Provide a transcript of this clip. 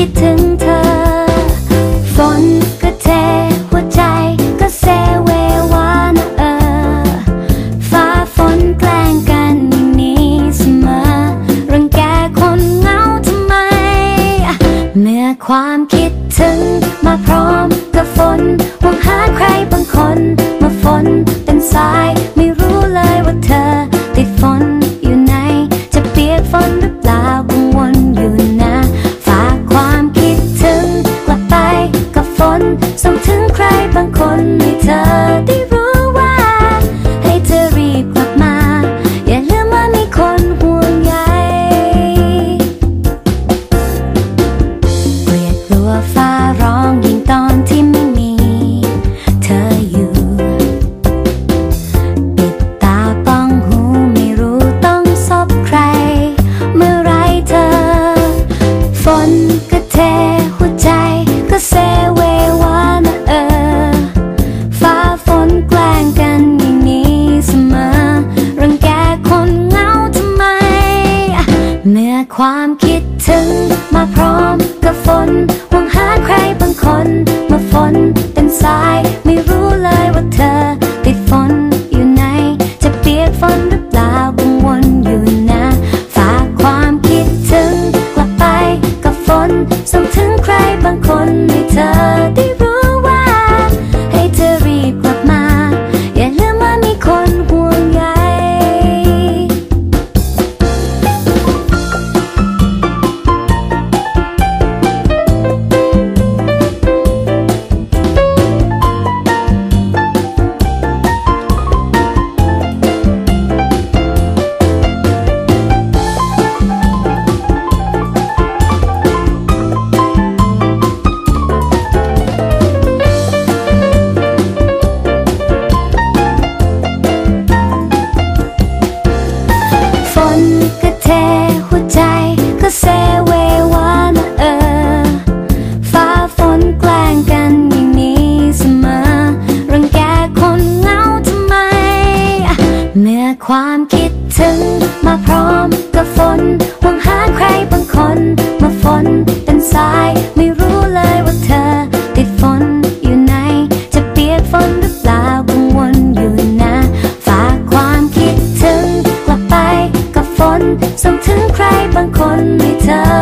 คิดถึงเธอ ฝนก็เทหัวใจก็เซเววานะเออ ฟ้าฝนแกล้งกันอย่างนี้เสมอ รังแกคนเหงาทำไม เมื่อความคิดถึงมาพร้อมกับฝนหวังหาใครบางคนมาฝน ความคิดถึงมาพร้อมกับฝน ส่งถึงใครบางคนให้เธอ